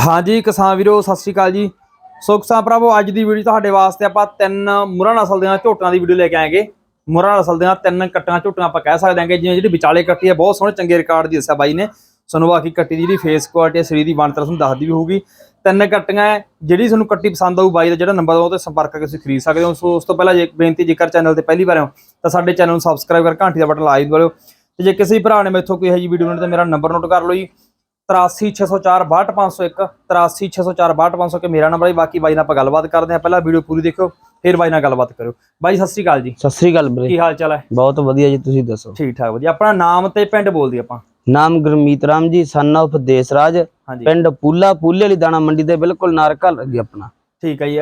ਹਾਂਜੀ ਕਿਸਾਨ ਵੀਰੋ, ਸਤਿ ਸ਼੍ਰੀ ਅਕਾਲ ਜੀ। ਸੋ ਕਿਸਾਨ ਭਰਾਵੋ, ਅੱਜ ਦੀ ਵੀਡੀਓ ਤੁਹਾਡੇ ਵਾਸਤੇ ਆਪਾਂ ਤਿੰਨ ਮੁਰਾਂ ਨਸਲ ਦੀਆਂ ਝੋਟਾਂ ਦੀ ਵੀਡੀਓ ਲੈ ਕੇ ਆਏਗੇ। ਮੁਰਾਂ ਨਸਲ ਦੀਆਂ ਤਿੰਨ ਕੱਟਾਂ ਝੋਟਾਂ ਆਪਾਂ ਕਹਿ ਸਕਦੇ ਹਾਂਗੇ, ਜਿਵੇਂ ਜਿਹੜੀ ਵਿਚਾਲੇ ਕੱਟੀ ਹੈ, ਬਹੁਤ ਸੋਹਣੇ ਚੰਗੇ ਰਿਕਾਰਡ ਦੀ ਦੱਸਿਆ ਬਾਈ ਨੇ। ਸਾਨੂੰ ਬਾਕੀ ਕੱਟੀ ਦੀ ਜਿਹੜੀ ਫੇਸ ਕੁਆਲਿਟੀ ਹੈ, ਸਰੀਰ ਦੀ ਬਣਤਰ ਤੁਹਾਨੂੰ ਦੱਸਦੀ ਵੀ ਹੋਊਗੀ। ਤਿੰਨ ਕੱਟੀਆਂ ਹੈ, ਜਿਹੜੀ ਤੁਹਾਨੂੰ ਕੱਟੀ ਪਸੰਦ ਆਊ ਬਾਈ ਦਾ ਜਿਹੜਾ ਨੰਬਰ ਉਹ ਤੇ ਸੰਪਰਕ ਕਰਕੇ ਤੁਸੀਂ ਖਰੀਦ ਸਕਦੇ ਹੋ। ਸੋ ਉਸ ਤੋਂ ਪਹਿਲਾਂ ਜੇ ਬੇਨਤੀ, ਜੇਕਰ ਚੈਨਲ ਤੇ ਪਹਿਲੀ ਵਾਰ ਹੋ, ਤਾਂ ਸਾਡੇ ਚੈਨਲ ਨੂੰ ਸਬਸਕ੍ਰਾਈਬ ਕਰ, ਘੰਟੀ ਦਾ ਬਟਨ ਲਾ ਦਿਓ। ਤੇ ਜੇ ਕਿਸੇ ਵੀ ਭਰਾ ਨੇ ਮੈਥੋਂ ਕੋਈ ਇਹੋ ਜਿਹੀ ਵੀਡੀਓ ਬਣਾਉਣੀ ਤਾਂ ਮੇਰਾ ਨੰਬਰ ਨੋਟ ਕਰ ਲਓ ਜੀ। 8360462501 8360462501 ਕਿ ਮੇਰਾ ਨੰਬਰ ਹੈ ਬਾਕੀ ਬਾਈ ਨਾਲ ਆਪਾਂ ਗੱਲਬਾਤ ਕਰਦੇ ਹਾਂ। ਪਹਿਲਾਂ ਵੀਡੀਓ ਪੂਰੀ ਦੇਖਿਓ ਫਿਰ ਬਾਈ ਨਾਲ ਗੱਲਬਾਤ ਕਰਿਓ। ਬਾਈ ਸਤਿ ਸ਼੍ਰੀ ਅਕਾਲ ਜੀ। ਸਤਿ ਸ੍ਰੀ ਅਕਾਲ ਵੀਰੇ। ਕੀ ਹਾਲ ਚਾਲ ਹੈ? ਬਹੁਤ ਵਧੀਆ ਜੀ ਤੁਸੀਂ ਦੱਸੋ? ਠੀਕ ਠਾਕ ਵਧੀਆ। ਆਪਣਾ ਨਾਮ ਤੇ ਪਿੰਡ ਬੋਲਦੀ ਆਪਾਂ। ਨਾਮ ਗੁਰਮੀਤ ਰਾਮ ਜੀ ਸਨ ਆਫ ਦੇਸਰਾਜ। ਪਿੰਡ ਪੂਲਾ ਪੂਲੇ ਵਾਲੀ ਦਾਣਾ ਮੰਡੀ ਦੇ ਬਿਲਕੁਲ ਨਾਰਕਲ ਲੱਗੀ ਆਪਣਾ। ਠੀਕ ਹੈ ਜੀ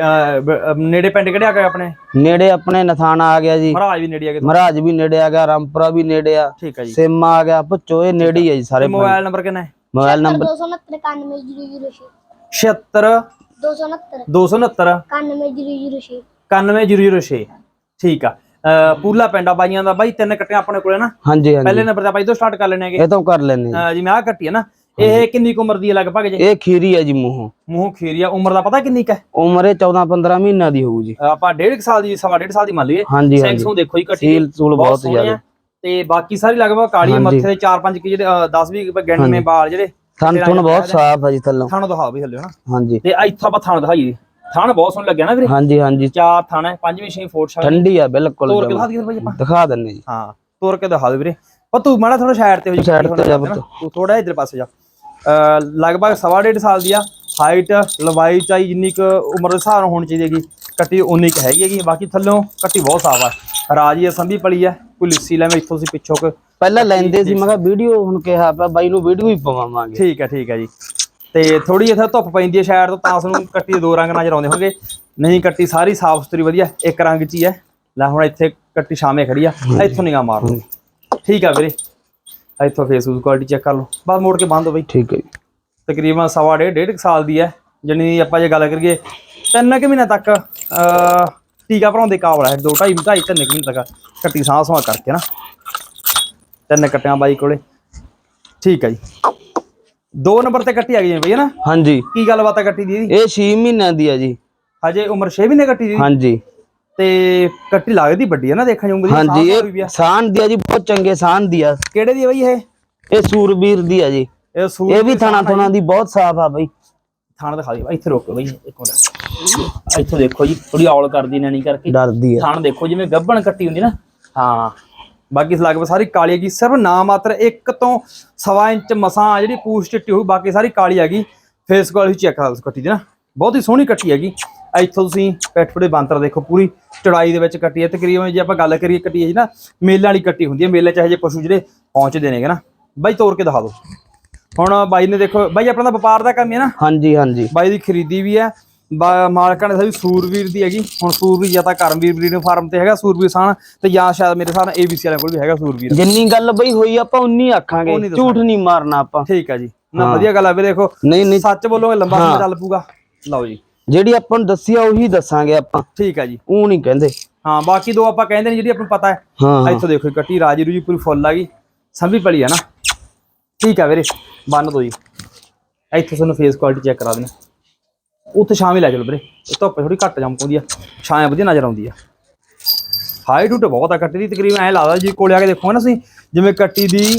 ਨੇੜੇ ਪਿੰਡ ਕਿਹੜੇ ਆ ਗਏ ਆਪਣੇ? ਨੇੜੇ ਆਪਣੇ ਨਥਾਣਾ ਆ ਗਿਆ ਜੀ। ਮਹਾਰਾਜ ਵੀ ਨੇੜੇ ਆ ਗਏ ਮਹਾਰਾਜ ਵੀ ਨੇੜੇ ਆ ਗਿਆ ਰਾਮਪੁਰਾ ਵੀ ਨੇੜੇ ਆ। ਠੀਕ ਹੈ ਜੀ। ਸੇਮਾ ਆ ਗਿਆ ਭੁੱਚੋ ਇਹ ਨੇੜੇ ਹੀ ਆ ਜੀ ਸਾਰੇ ਮੋਬਾਈਲ ਨੰਬਰ ਕਿੰਨਾ ਹੈ? ਮੋਬਾਈਲ ਨੰਬਰ 269 76 269 269 9106 91006 ਠੀਕ ਆ। ਅਹ, ਪੂਲਾ ਪਿੰਡ ਆ ਬਾਈਆਂ ਦਾ। ਬਾਈ ਤਿੰਨ ਕੱਟੇ ਆਪਣੇ ਕੋਲੇ ਨਾ। ਹਾਂਜੀ ਪਹਿਲੇ ਹਾਂਜੀ ਨੰਬਰ ਤੇ ਆਪਾਂ ਇਦੋਂ ਸਟਾਰਟ ਕਰ ਲੈਣੇ ਹੈਗੇ। ਇਹ ਤਾਂ ਕਰ ਲੈਨੇ ਜੀ। ਅਹ, ਜਿਵੇਂ ਆਹ ਕੱਟੀ ਹੈ ਨਾ। ਇਹ ਕਿੰਨੀ ਕੁ ਉਮਰ ਦੀ ਹੈ ਲਗਭਗ ਜੀ? ਇਹ ਖੀਰੀ ਹੈ ਜੀ ਮੂੰਹੋਂ। ਮੂੰਹ ਖੀਰੀਆ ਉਮਰ ਦਾ ਪਤਾ ਕਿੰਨੀ ਕੁ ਹੈ ਉਮਰ ਇਹ 14 15 ਮਹੀਨਾ ਦੀ ਹੋਊ ਜੀ। ਆਪਾਂ ਡੇਢ ਕੁ ਸਾਲ ਦੀ ਸਵਾ ਡੇਢ ਸਾਲ ਦੀ ਮੰਨ ਲਈਏ। ਹਾਂਜੀ ਸਿੰਘ ਹਾਂਜੀ। ਸੂ ਦੇਖੋ ਹੀ ਕੱਟੀ। ਸੀਲ ਸੂਲ ਬਹੁਤ ਆ। ਜ਼ਿਆਦਾ। ਤੇ ਬਾਕੀ ਸਾਰੀ ਲਗਭਗ ਕਾਲੀ ਹਾਂਜੀ। ਮੱਥੇ ਦੇ 4-5 ਕਿ ਜਿਹੜੇ 10 20 ਗਿਣਵੇਂ ਵਾਲ ਜਿਹੜੇ ਥਣ ਥੁਣ ਬਹੁਤ ਸਾਫ਼ ਹੈ ਜੀ ਥੱਲੋਂ। ਥਣ ਦਿਖਾਓ ਵੀ ਹੱਲੇ ਹਨਾ? ਹਾਂਜੀ। ਤੇ ਇੱਥੋਂ ਆਪਾਂ ਥਣ ਦਿਖਾਈਏ। ਥਣ ਬਹੁਤ ਸੋਹਣਾ ਲੱਗਿਆ ਨਾ ਵੀਰੇ? ਹਾਂਜੀ ਹਾਂਜੀ। ਚਾਰ ਥਣ ਹੈ ਪੰਜਵੀਂ ਛੇਵੀਂ ਫੋਟ ਸ਼ਾਟ ਠੰਡੀ ਆ ਬਿਲਕੁਲ ਤੋਰ ਕੇ। ਦਿਖਾ ਦਈਏ ਭਾਈ ਆਪਾਂ। ਦਿਖਾ ਦਿੰਨੇ ਜੀ। ਹਾਂ ਤੋਰ ਕੇ ਦਿਖਾ ਦੇ ਵੀਰੇ। ਪਰ ਤੂੰ ਮਾੜਾ ਥੋੜਾ ਸਾਈਡ ਤੇ ਹੋ ਜਾ Side ਤੇ ਜਾ ਪੁੱਤ। ਤੂੰ ਥੋੜਾ ਇਧਰ ਪਾਸੇ ਜਾ। ਅਹ ਲਗਭਗ ਸਵਾ ਡੇਢ ਸਾਲ ਦੀ ਆ। ਹਾਈਟ ਲੰਬਾਈ ਚਾਈ ਜਿੰਨੀ ਕੁ ਉਮਰ ਦੇ ਹਿਸਾਬ ਨਾਲ ਹੋਣੀ ਚਾਹੀਦੀ ਹੈਗੀ। ਕੱਟੀ ਉਨੀ ਕੁ ਹੈਗੀ ਹੈਗੀ ਬਾਕੀ ਥੱਲੋਂ ਕੱਟੀ ਬਹੁਤ ਸਾਫ਼ ਆ। ਰਾਜੀ ਆ ਸੰਭੀ ਪਲੀ ਆ ਕੋਈ ਲਿੱਸੀ ਲੈ ਮੈਂ ਇੱਥੋਂ ਤੁਸੀਂ ਪਿੱਛੋਂ ਕੁ। ਪਹਿਲਾਂ ਲੈਂਦੇ ਸੀ ਮੈਂ ਕਿਹਾ ਵੀਡੀਓ ਹੁਣ ਕਿਹਾ ਪਿਆ ਬਾਈ ਨੂੰ ਵੀਡੀਓ ਹੀ ਪਵਾਵਾਂਗੇ। ਠੀਕ ਹੈ ਠੀਕ ਹੈ ਜੀ। ਤੇ ਥੋੜੀ ਇੱਥੇ ਧੁੱਪ ਪੈਂਦੀ ਹੈ ਸ਼ਾਇਦ ਤੋਂ ਤਾਂ ਸਾਨੂੰ ਕੱਟੀ ਦੇ ਰੰਗ ਨਜ਼ਰ ਆਉਂਦੇ ਹੋਣਗੇ ਨਹੀਂ ਕੱਟੀ ਸਾਰੀ ਸਾਫ਼ ਸੁਥਰੀ ਵਧੀਆ ਇੱਕ ਰੰਗ 'ਚ ਹੀ ਹੈ ਲੈ ਹੁਣ ਇੱਥੇ ਕੱਟੀ ਸ਼ਾਮੇ ਖੜੀ ਆ ਇੱਥੋਂ ਨਿਗਾਹ ਮਾਰ ਲਓ। ਠੀਕ ਆ ਵੀਰੇ। ਇੱਥੋਂ ਫੇਸਬੁੱਕ ਕੁਆਲਿਟੀ ਚੈੱਕ ਕਰ ਲਓ। ਬਾਅਦ ਮੋੜ ਕੇ ਬੰਦ ਹੋ ਬਈ। ਠੀਕ ਹੈ ਜੀ। ਤਕਰੀਬਨ ਸਵਾ ਡੇਢ ਡੇਢ ਸਾਲ ਦੀ ਹੈ ਜਣੀ ਆਪਾਂ ਜੇ ਗੱਲ ਕਰੀਏ ਤਿੰਨ ਕੁ ਮਹੀਨੇ ਤੱਕ ਟੀਕਾ ਭਰਾਉਣ ਦੇ ਕਾਬਲ ਹੈ ਦੋ ਢਾਈ ਢਾਈ ਤਿੰਨ ਕੁ ਮਹੀਨੇ ਤੱਕ ਕੱਟੀ ਸਾਹ ਸਵਾ ਕਰਕੇ ਨਾ। ਤਿੰਨ ਕੱਟਿਆਂ ਬਾਈ ਕੋਲੇ। ਠੀਕ ਹੈ ਜੀ। ਦੋ ਨੰਬਰ ਤੇ ਕੱਟੀ ਆ ਗਈ ਹੈ ਬਈ ਨਾ? ਹਾਂਜੀ। ਕੀ ਗੱਲਬਾਤ ਹੈ ਕੱਟੀ ਦੀ ਇਹਦੀ? ਇਹ 6 ਮਹੀਨਿਆਂ ਦੀ ਆ ਜੀ। ਹਜੇ ਉਮਰ 6 ਮਹੀਨੇ ਕੱਟੀ ਦੀ ਹਾਂਜੀ। ਤੇ ਕੱਟੀ ਲੱਗਦੀ ਵੱਡੀ ਹੈ ਨਾ ਦੇਖਣ ਨੂੰ ਹਾਂਜੀ ਇਹ ਸਾਨ ਦੀ ਆ ਜੀ ਬਹੁਤ ਚੰਗੇ ਸਾਨ ਦੀ ਆ। ਕਿਹੜੇ ਦੀ ਬਈ ਇਹ? ਇਹ ਸੂਰਬੀਰ ਦੀ ਆ ਜੀ। ਇਹ ਸੂਰ ਇਹ ਵੀ ਥਣਾ ਥਣਾ ਦੀ ਬਹੁਤ ਸਾਫ਼ ਆ ਬਈ। ਥਾਣ ਦਿਖਾ ਦਿਓ ਇੱਥੇ ਰੋਕੋ ਬਈ ਇੱਕ ਮਿੰਟ। ਇੱਥੋਂ ਦੇਖੋ ਜੀ ਥੋੜੀ ਔਲ ਕਰਦੀ ਨੈਣੀ ਕਰਕੇ। ਡਰਦੀ ਆ ਥਾਣ ਦੇਖੋ ਜਿਵੇਂ ਗੱਭਣ ਕੱਟੀ ਹੁੰਦੀ ਨਾ। ਹਾਂ। ਬਾਕੀ ਲਗਭਗ ਸਾਰੀ ਕਾਲੀ ਹੈਗੀ ਸਿਰਫ ਨਾ ਮਾਤਰ ਇੱਕ ਤੋਂ ਸਵਾ ਇੰਚ ਮਸਾਂ ਜਿਹੜੀ ਪੂਛ ਚਿੱਟੀ ਹੋਈ ਬਾਕੀ ਸਾਰੀ ਕਾਲੀ ਹੈਗੀ। ਫੇਸ ਕੁਆਲਿਟੀ ਚੈੱਕ ਕਰ ਕੱਟੀ ਦੀ ਨਾ। ਬਹੁਤ ਹੀ ਸੋਹਣੀ ਕੱਟੀ ਹੈਗੀ। ਇੱਥੋਂ ਤੁਸੀਂ ਪੈਟਫੜੇ ਬੰਤਰ ਦੇਖੋ ਪੂਰੀ। ਚੜਾਈ ਦੇ ਵਿੱਚ ਕੱਟੀ ਹੈ। ਤਕਰੀਬਨ ਜੇ ਆਪਾਂ ਗੱਲ ਕਰੀਏ ਕੱਟੀ ਹੈ ਜੀ ਨਾ ਮੇਲਾਂ ਵਾਲੀ ਕੱਟੀ ਹੁੰਦੀ ਹੈ। ਮੇਲੇ ਚ ਇਹੋ ਜਿਹੇ ਪਸ਼ੂ ਜਿਹੜੇ ਪਹੁੰਚਦੇ ਨੇਗੇ ਨਾ। ਬਾਈ ਤੋੜ ਕੇ ਦਿਖਾ ਦਿਓ। ਹੁਣ ਬਾਈ ਨੇ ਦੇਖੋ ਬਾਈ ਆਪਣਾ ਤਾਂ ਵਪਾਰ ਦਾ ਕੰਮ ਹੈ ਨਾ। ਹਾਂਜੀ ਹਾਂਜੀ। ਬਾਈ ਦੀ ਖਰੀਦੀ ਵੀ ਹੈ। ਮਾਲਕਾਂ ਨੇ ਸਭੀ ਸੂਰਵੀਰ ਦੀ ਹੈਗੀ। ਹੁਣ ਸੂਰਵੀਰ ਜਾਂ ਤਾਂ ਕਰਮਵੀਰ ਬਰੀਡਿੰਗ ਫਾਰਮ ਤੇ ਹੈਗਾ ਸੂਰਵੀਰ ਸਾਨ ਤੇ ਜਾਂ ਸ਼ਾਇਦ ਮੇਰੇ ਨਾਲ ਏਬੀਸੀ ਵਾਲਿਆਂ ਕੋਲ ਵੀ ਹੈਗਾ ਸੂਰਵੀਰ। ਜਿੰਨੀ ਗੱਲ ਬਈ ਹੋਈ ਆਪਾਂ ਉਨੀ ਆਖਾਂਗੇ। ਝੂਠ ਨਹੀਂ ਮਾਰਨਾ ਆਪਾਂ। ਠੀਕ ਹੈ ਜੀ। ਨਾ ਵਧੀਆ ਗੱਲ ਆ ਵੀ ਦੇਖੋ ਨਹੀਂ ਨਹੀਂ। ਸੱਚ ਬੋਲੋਗੇ ਲੰਬਾ ਸਮਾਂ ਚੱਲ ਪੂਗਾ ਲਓ ਜੀ। ਜਿਹੜੀ ਆਪਾਂ ਨੂੰ ਦੱਸੀ ਆ ਉਹੀ ਦੱਸਾਂਗੇ ਆਪਾਂ। ਠੀਕ ਹੈ ਜੀ। ਉਹ ਨਹੀਂ ਕਹਿੰਦੇ। ਹਾਂ ਬਾਕੀ ਦੋ ਆਪਾਂ ਕਹਿੰਦੇ ਨੇ ਜਿਹੜੀ ਆਪਾਂ ਨੂੰ ਪਤਾ ਹੈ। ਇੱਥੋਂ ਦੇਖੋ ਕੱਟੀ ਰਾਜੀ ਰੂਜੀ ਪੂਰੀ ਫੁੱਲ ਆ ਗਈ। ਸੰਭੀ ਪਲੀ ਆ ਨਾ। ਠੀਕ ਆ ਵੀਰੇ ਬੰਨ ਦੋ ਜੀ। ਇੱਥੇ ਤੁਹਾਨੂੰ ਫੇਸ ਕੁਆਲਿਟੀ ਚੈੱਕ ਕਰਾ ਦੇਣਾ ਉੱਥੇ ਛਾਵੇਂ ਲੈ ਚਲੋ ਵੀਰੇ। ਧੁੱਪ ਥੋੜੀ ਘੱਟ ਜੰਮਕਉਂਦੀ ਆ। ਛਾਂ ਵਧੀਆ ਨਜ਼ਰ ਆਉਂਦੀ ਆ। ਹਾਈਟ ਉਟ ਬਹੁਤ ਆ ਕੱਟੀ ਦੀ ਤਕਰੀਬਨ ਐ ਲੱਗਦਾ ਜੀ ਕੋਲੇ ਆ ਕੇ ਦੇਖੋ ਨਾ ਤੁਸੀਂ ਜਿਵੇਂ ਕੱਟੀ ਦੀ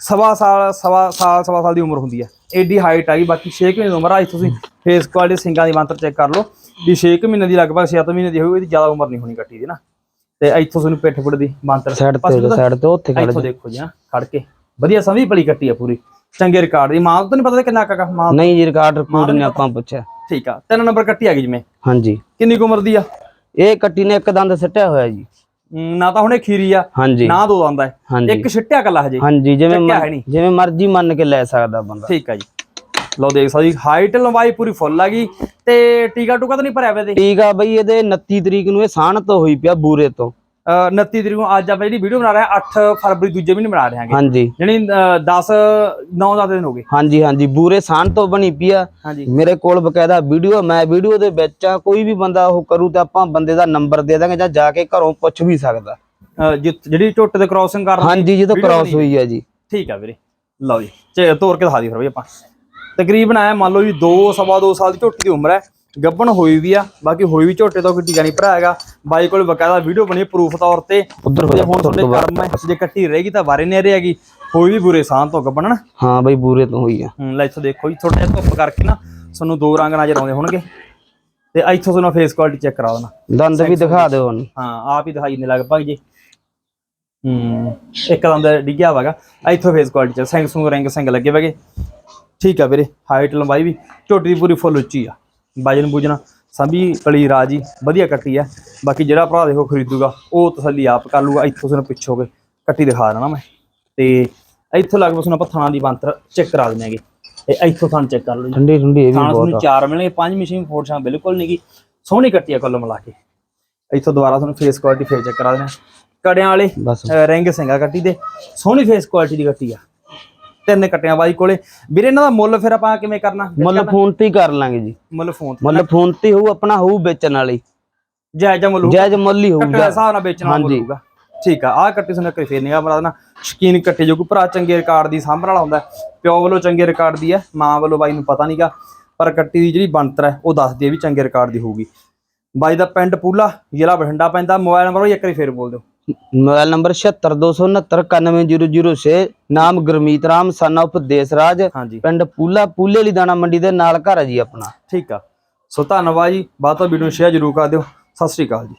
ਸਵਾ ਸਾਲ ਸਵਾ ਸਾਲ ਸਵਾ ਸਾਲ ਦੀ ਉਮਰ ਹੁੰਦੀ ਆ। ਏਡੀ ਹਾਈਟ ਆ ਗਈ ਬਾਕੀ 6 ਮਹੀਨੇ ਦੀ ਉਮਰ ਆ। ਇੱਥੇ ਤੁਸੀਂ ਫੇਸ ਕੁਆਲਿਟੀ ਸਿੰਗਾਂ ਦੀ ਮੰਤਰ ਚੈੱਕ ਕਰ ਲਓ ਵੀ 6 ਮਹੀਨੇ ਦੀ ਲਗਭਗ 7 ਮਹੀਨੇ ਦੀ ਹੋਊਗੀ ਇਹਦੀ ਜ਼ਿਆਦਾ ਉਮਰ ਨਹੀਂ ਹੋਣੀ ਕੱਟੀ ਦੀ ਨਾ। ਤੇ ਇੱਥੋਂ ਤੁਹਾਨੂੰ ਪਿੱਠ ਪੁੱਟ ਦੀ ਮੰਤਰ ਸਾਈਡ ਤੇ ਸਾਈਡ ਤੇ ਉੱਥੇ ਖੜ ਇੱਥੋਂ ਦੇਖੋ ਜੀ ਖੜ ਕੇ। ਵਧੀਆ ਸਮਝੀ ਪਲੀ ਕੱਟੀ ਆ ਪੂਰੀ। ਚੰਗੇ ਰਿਕਾਰਡ ਦੀ। ਮਾਂ ਤੋਂ ਨਹੀਂ ਪਤਾ ਕਿੰਨਾ ਕਾਕਾ ਮਾਂ ਨਹੀਂ ਜੀ ਰਿਕਾਰਡ ਰਿਪੋਰਟ ਨੇ ਆਪਾਂ ਪੁੱਛਿਆ। ਠੀਕ ਆ। ਤਿੰਨ ਨੰਬਰ ਕੱਟੀ ਆ ਗਈ ਜਿਵੇਂ। ਹਾਂਜੀ। ਕਿੰਨੀ ਕੁ ਉਮਰ ਦੀ ਆ? ਇਹ ਕੱਟੀ ਨੇ ਇੱਕ ਦੰਦ ਸੱਟਿਆ ਹੋਇਆ ਜੀ। ਨਾ ਤਾਂ ਹੁਣੇ ਖੀਰੀ ਆ ਨਾ ਦੋ ਦੰਦ ਆ। ਇੱਕ ਛਿੱਟਿਆ ਕੱਲਾ ਹਜੇ। ਹਾਂਜੀ ਜਿਵੇਂ। ਜਿਵੇਂ ਮਰਜ਼ੀ ਮੰਨ ਕੇ ਲੈ ਸਕਦਾ ਬੰਦਾ। ਠੀਕ ਆ ਜੀ। ਲਓ ਦੇਖ ਸਕਦੇ ਜੀ ਹਾਈਟ ਲੰਬਾਈ ਪੂਰੀ ਫੁੱਲ ਆ ਗਈ। ਤੇ ਟੀਕਾ ਟੂਕਾ ਤਾਂ ਨਹੀਂ ਭਰਿਆ ਪਿਆ ਤੇ ਠੀਕ ਆ ਬਈ ਇਹਦੇ 29 ਤਰੀਕ ਨੂੰ ਇਹ ਸਾਣ ਤੋਂ ਹੋਈ ਪਿਆ ਬੂਰੇ ਤੋਂ। 29 ਤਰੀਕ ਨੂੰ ਅੱਜ ਆਪਾਂ ਜਿਹੜੀ ਵੀਡੀਓ ਬਣਾ ਰਹੇ ਹਾਂ 8 ਫਰਵਰੀ ਦੂਜੇ ਮਹੀਨੇ ਬਣਾ ਰਹੇ ਹਾਂਗੇ। ਹਾਂਜੀ। ਜਾਣੀ 10 9 10 ਦਿਨ ਹੋ ਗਏ। ਹਾਂਜੀ ਹਾਂਜੀ। ਬੂਰੇ ਸਾਣ ਤੋਂ ਬਣੀ ਪਿਆ ਹਾਂਜੀ। ਮੇਰੇ ਕੋਲ ਬਕਾਇਦਾ ਵੀਡੀਓ ਮੈਂ ਵੀਡੀਓ ਦੇ ਵਿੱਚ ਆ ਕੋਈ ਵੀ ਬੰਦਾ ਉਹ ਕਰੂ ਤਾਂ ਆਪਾਂ ਬੰਦੇ ਦਾ ਨੰਬਰ ਦੇ ਦਾਂਗੇ ਜਾਂ ਜਾ ਕੇ ਘਰੋਂ ਪੁੱਛ ਵੀ ਸਕਦਾ। ਜਿ- ਜਿਹੜੀ ਝੋਟੇ ਤੇ ਕ੍ਰਾਸਿੰਗ ਕਰ ਹਾਂਜੀ ਜਦੋਂ ਕ੍ਰਾਸ। ਹੋਈ ਹੈ ਜੀ। ਠੀਕ ਆ ਵੀਰੇ। ਲਓ ਜੀ ਚੇ ਤੋਰ ਕੇ ਦਿਖਾ ਦੀ ਫਿਰ ਬਈ ਆਪਾਂ। ਤਕਰੀਬਨ ਐ ਮੰਨ ਲਓ ਵੀ 2 ਸਵਾ 2 ਸਾਲ ਦੀ ਝੋਟੀ ਦੀ ਉਮਰ ਹੈ। ਗੱਭਣ ਹੋਈ ਵੀ ਆ ਬਾਕੀ ਹੋਈ ਵੀ ਝੋਟੇ ਤੋਂ ਕੋਈ ਟੀਕਾ ਨਹੀਂ ਭਰਾ ਹੈਗਾ। ਬਾਈ ਕੋਲ ਬਕਾਇਦਾ ਵੀਡੀਓ ਬਣੀ ਪ੍ਰੂਫ ਤੌਰ ਤੇ। ਉੱਧਰ ਹੋ ਜੇ ਹੁਣ ਤੁਹਾਡੇ। ਕਰਮ ਹੈ ਜੇ ਕੱਟੀ ਰਹੇਗੀ ਤਾਂ ਬਾਰੇ ਨੇਰੇ ਹੈਗੀ ਹੋਈ ਵੀ ਬੁਰੇ ਸਾਹ ਤੋਂ ਗੱਭਣ ਨਾ ਹਾਂ ਬਈ ਬੂਰੇ ਤੋਂ ਹੋਈ ਆ। ਲੈ ਇੱਥੋਂ ਦੇਖੋ ਜੀ ਥੋੜਾ ਜਿਹਾ ਧੁੱਪ ਕਰਕੇ ਨਾ ਤੁਹਾਨੂੰ ਦੋ ਰੰਗ ਨਜ਼ਰ ਆਉਂਦੇ ਹੋਣਗੇ। ਤੇ ਇੱਥੋਂ ਤੁਹਾਨੂੰ ਫੇਸ ਕੁਆਲਿਟੀ ਚੈੱਕ ਕਰਾ ਦੇਣਾ। ਦੰਦ ਵੀ ਦਿਖਾ ਦਿਓ ਹਾਂ ਆਪ ਹੀ ਦਿਖਾਈ ਨੇ ਲਗਭਗ ਜੀ। ਹੂੰ ਇੱਕ ਦੰਦ ਡਿੱਗਿਆ ਹੋਵੇਗਾ ਇੱਥੋਂ ਫੇਸ ਕੁਆਲਿਟੀ ਚ ਸਿੰਘ ਸੁੰਗ ਰਿੰਗ ਸਿੰਘ ਲੱਗੇ ਵਗੇ ਠੀਕ ਆ ਵੀਰੇ ਹਾਈਟ ਲੰਬਾਈ ਵੀ ਝੋਟੀ ਦੀ ਪੂਰੀ ਫੁੱਲ ਉੱਚੀ ਆ। ਵਜਨ ਬੁਜਣਾ ਸੰਭੀ ਕਲੀ ਰਾਜੀ ਵਧੀਆ ਕੱਟੀ ਆ। ਬਾਕੀ ਜਿਹੜਾ ਭਰਾ ਦੇਖੋ ਖਰੀਦੂਗਾ ਉਹ ਤਸੱਲੀ ਆਪ ਕਰ ਲੂਗਾ ਇੱਥੋਂ ਤੁਹਾਨੂੰ ਪਿੱਛੋਂ ਕੇ ਕੱਟੀ ਦਿਖਾ ਦੇਣਾ ਮੈਂ। ਤੇ ਇੱਥੋਂ ਲੱਗ ਤੁਹਾਨੂੰ ਆਪਾਂ ਥਾਣਾ ਦੀ ਬੰਤਰ ਚੈੱਕ ਕਰਾ ਦਿੰਦੇ ਤੇ ਇੱਥੋਂ ਥਾਣ ਚੈੱਕ ਕਰ ਲਓ ਠੰਡੀ ਠੰਡੀ ਇਹ ਵੀ ਬਹੁਤ ਤੁਹਾਨੂੰ ਚਾਰ ਮਿਲਣਗੇ ਪੰਜ ਮਸ਼ੀਨ ਫੋਰ ਸ਼ਾਂ ਬਿਲਕੁਲ ਨਹੀਂ ਗੀ ਸੋਹਣੀ ਕੱਟੀ ਆ ਕੁੱਲ ਮਿਲਾ ਕੇ। ਇੱਥੋਂ ਦੁਬਾਰਾ ਤੁਹਾਨੂੰ ਫੇਸ ਕੁਆਲਿਟੀ ਫੇਰ ਚੈੱਕ ਕਰਾ ਦੇਣਾ। ਕੜਿਆਂ ਵਾਲੇ ਬਸ। ਰਿੰਗ ਸਿੰਘਾ ਕੱਟੀ ਦੇ। ਸੋਹਣੀ ਫੇਸ ਕੁਆਲਿਟੀ ਦੀ ਕੱਟੀ ਆ। ਤਿੰਨ ਕੱਟਿਆਂ ਬਾਈ ਕੋਲੇ। ਵੀਰੇ ਇਹਨਾਂ ਦਾ ਮੁੱਲ ਫਿਰ ਆਪਾਂ ਕਿਵੇਂ ਕਰਨਾ? ਮੁੱਲ ਫੋਨ ਤੇ ਹੀ ਕਰ ਲਾਂਗੇ ਜੀ। ਮੁੱਲ ਫੋਨ ਤੇ ਮੁੱਲ ਫੋਨ ਤੇ ਹੋਊ ਆਪਣਾ ਹੋਊ ਵੇਚਣ ਵਾਲੀ। ਜਾਇਜ਼ ਮੁੱਲ ਹੋਊ। ਜਾਇਜ਼ ਮੁੱਲ ਹੀ ਕੱਟੇ ਹੋਊਗਾ ਹਿਸਾਬ ਨਾਲ ਵੇਚਣਾ। ਹੋਊਗਾ। ਠੀਕ ਆ ਆਹ ਕੱਟੀ ਸਾਨੂੰ ਕਰੀ ਫੇਰ ਨਿਗਾ ਬਣਾ ਦੇਣਾ। ਸ਼ਕੀਨ ਕੱਟੇ ਜੋ ਕੋਈ ਭਰਾ ਚੰਗੇ ਰਿਕਾਰਡ ਦੀ ਸਾਂਭਣ ਵਾਲਾ ਹੁੰਦਾ। ਪਿਓ ਵੱਲੋਂ ਚੰਗੇ ਰਿਕਾਰਡ ਦੀ ਹੈ ਮਾਂ ਵੱਲੋਂ ਬਾਈ ਨੂੰ ਪਤਾ ਨਹੀਂਗਾ। ਪਰ ਕੱਟੀ ਦੀ ਜਿਹੜੀ ਬਣਤਰ ਹੈ ਉਹ ਦੱਸਦੀ ਹੈ ਵੀ ਚੰਗੇ ਰਿਕਾਰਡ ਦੀ ਹੋਊਗੀ। ਬਾਈ ਦਾ ਪਿੰਡ ਪੂਲਾ ਜ਼ਿਲ੍ਹਾ ਬਠਿੰਡਾ ਪੈਂਦਾ। ਮੋਬਾਈਲ ਨੰਬਰ ਇੱਕ ਵਾਰੀ ਫੇਰ ਬੋਲ ਦਿਓ। ਮੋਬਾਈਲ ਨੰਬਰ 7629691006 ਨਾਮ ਗੁਰਮੀਤ ਰਾਮ ਸਨ ਆਫ ਦੇਸਰਾਜ ਹਾਂਜੀ। ਪਿੰਡ ਪੂਲਾ ਪੂਲੇ ਵਾਲੀ ਦਾਣਾ ਮੰਡੀ ਦੇ ਨਾਲ ਘਰ ਹੈ ਜੀ ਆਪਣਾ। ਠੀਕ ਆ। ਸੋ ਧੰਨਵਾਦ ਜੀ। ਬਾਅਦ ਤੋਂ ਵੀਡੀਓ ਸ਼ੇਅਰ ਜ਼ਰੂਰ ਕਰ ਦਿਓ। ਸਤਿ ਸ੍ਰੀ ਅਕਾਲ ਜੀ।